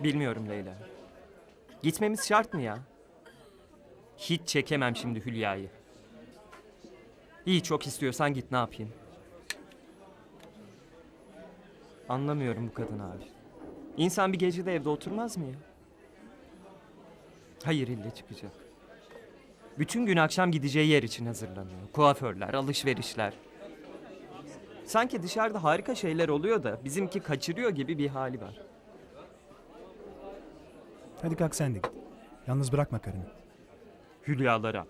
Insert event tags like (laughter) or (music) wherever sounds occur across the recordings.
Bilmiyorum Leyla. Gitmemiz şart mı ya? Hiç çekemem şimdi Hülya'yı. İyi çok istiyorsan git ne yapayım. Anlamıyorum bu kadın abi. İnsan bir gece de evde oturmaz mı ya? Hayır ille çıkacak. Bütün gün akşam gideceği yer için hazırlanıyor. Kuaförler, alışverişler. Sanki dışarıda harika şeyler oluyor da bizimki kaçırıyor gibi bir hali var. Hadi kalk sen de git. Yalnız bırakma karını. Hülyalara.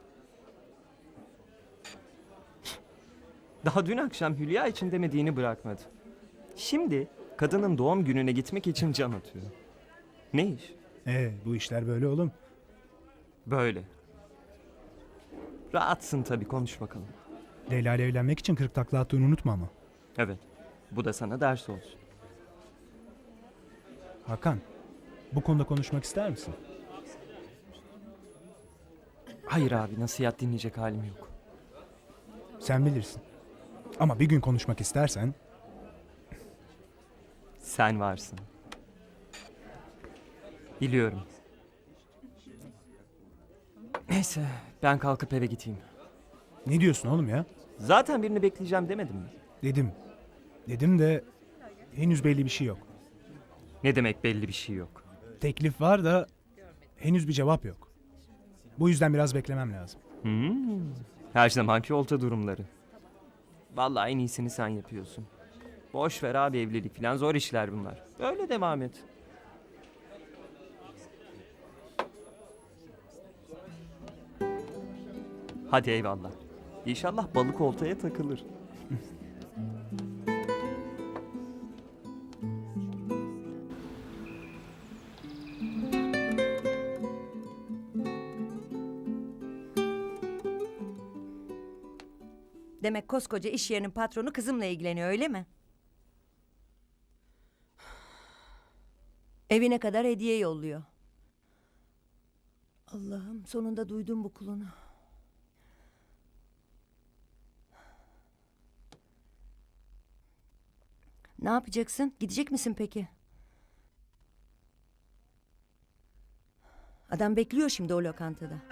Daha dün akşam Hülya için demediğini bırakmadı. Şimdi kadının doğum gününe gitmek için can atıyor. Ne iş? Ee, bu işler böyle oğlum. Böyle. Rahatsın tabii konuş bakalım. Leyla ile evlenmek için kırk takla attığını unutma ama. Evet. Bu da sana ders olsun. Hakan, bu konuda konuşmak ister misin? Hayır abi nasihat dinleyecek halim yok. Sen bilirsin. Ama bir gün konuşmak istersen Sen varsın. Biliyorum. Neyse ben kalkıp eve gideyim. ne diyorsun oğlum ya? Zaten birini bekleyeceğim demedim mi? Dedim. Dedim de henüz belli bir şey yok. Ne demek belli bir şey yok. Teklif var da henüz bir cevap yok. Bu yüzden biraz beklemem lazım. Hmm, her zamanki olta durumları. Vallahi en iyisini sen yapıyorsun. Boş ver abi evlilik falan zor işler bunlar. Öyle devam et. Hadi eyvallah. İnşallah balık oltaya takılır. (laughs) Demek koskoca iş yerinin patronu kızımla ilgileniyor öyle mi? Evine kadar hediye yolluyor. Allah'ım sonunda duydum bu kulunu. Ne yapacaksın? Gidecek misin peki? Adam bekliyor şimdi o lokantada.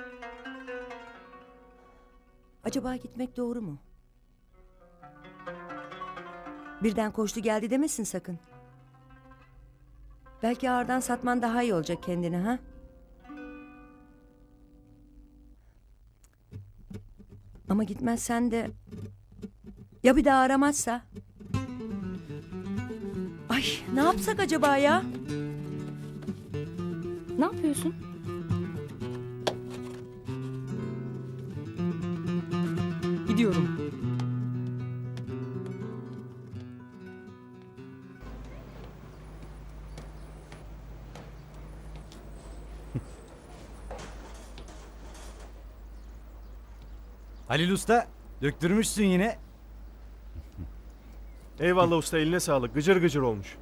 Acaba gitmek doğru mu? Birden koştu geldi demesin sakın. Belki ağırdan satman daha iyi olacak kendine ha? Ama gitmezsen de... Ya bir daha aramazsa? Ay ne yapsak acaba ya? Ne yapıyorsun? Halil Usta döktürmüşsün yine. Eyvallah usta eline sağlık. Gıcır gıcır olmuş.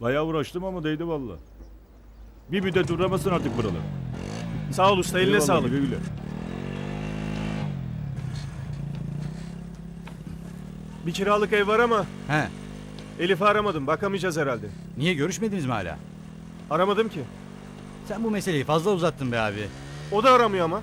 Bayağı uğraştım ama değdi valla. Bir müddet uğramasın artık buralar. Sağ ol usta eline Eyvallah, sağlık. güle güle. Bir kiralık ev var ama He. Elif'i aramadım. Bakamayacağız herhalde. Niye görüşmediniz mi hala? Aramadım ki. Sen bu meseleyi fazla uzattın be abi. O da aramıyor ama.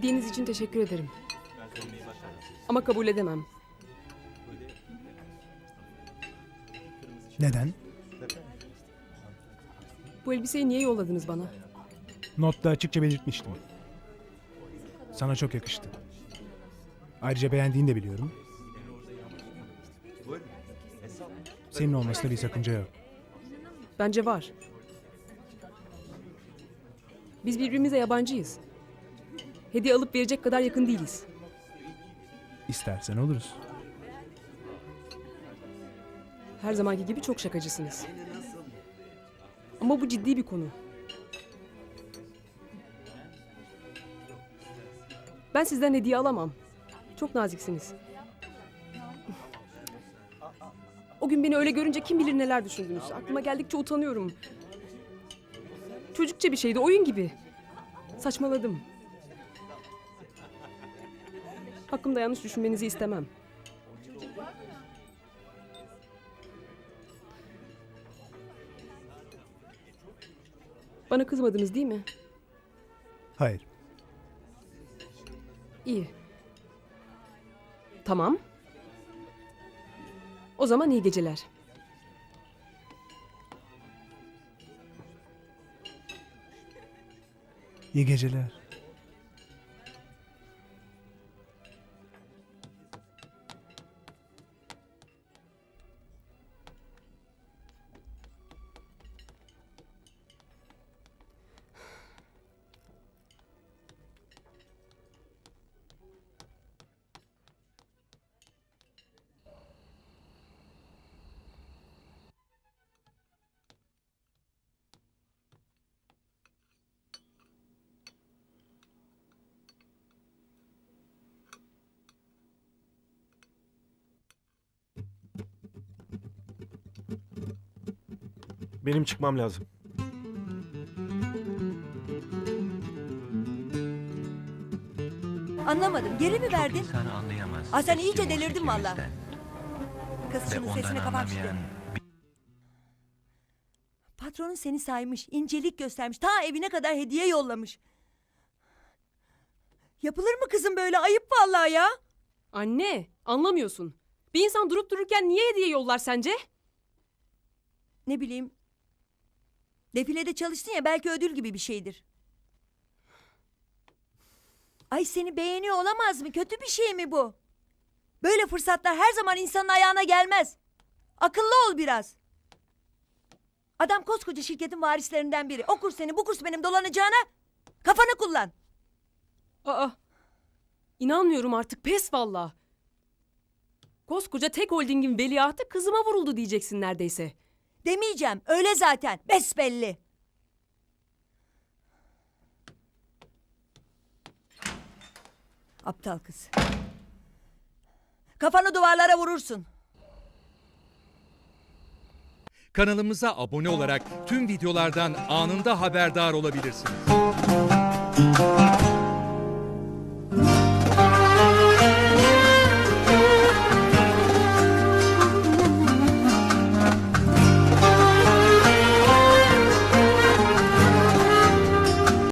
Hediyeniz için teşekkür ederim. Ama kabul edemem. Neden? Bu elbiseyi niye yolladınız bana? Notta açıkça belirtmiştim. Sana çok yakıştı. Ayrıca beğendiğini de biliyorum. Senin olmasında bir sakınca yok. Bence var. Biz birbirimize yabancıyız. Hediye alıp verecek kadar yakın değiliz. İstersen oluruz. Her zamanki gibi çok şakacısınız. Ama bu ciddi bir konu. Ben sizden hediye alamam. Çok naziksiniz. O gün beni öyle görünce kim bilir neler düşündünüz. Aklıma geldikçe utanıyorum. Çocukça bir şeydi, oyun gibi. Saçmaladım. Hakkımda yanlış düşünmenizi istemem. Bana kızmadınız değil mi? Hayır. İyi. Tamam. O zaman iyi geceler. İyi geceler. Benim çıkmam lazım. Anlamadım. Geri mi verdin? İnsan anlayamaz. Aa, sen iyice Eskimo delirdin valla. ülkemizden Kız Ve şunun ondan sesini kapat şimdi. anlamayan Patronun seni saymış, incelik göstermiş, ta evine kadar hediye yollamış. Yapılır mı kızım böyle? Ayıp vallahi ya. Anne, anlamıyorsun. Bir insan durup dururken niye hediye yollar sence? Ne bileyim. Defilede çalıştın ya belki ödül gibi bir şeydir. Ay seni beğeniyor olamaz mı? Kötü bir şey mi bu? Böyle fırsatlar her zaman insanın ayağına gelmez. Akıllı ol biraz. Adam koskoca şirketin varislerinden biri. O kurs seni bu kurs benim dolanacağına kafanı kullan. Aa, inanmıyorum artık pes valla. Koskoca tek holdingin veliahtı kızıma vuruldu diyeceksin neredeyse. Demeyeceğim öyle zaten besbelli. Aptal kız. Kafanı duvarlara vurursun. Kanalımıza abone olarak tüm videolardan anında haberdar olabilirsiniz.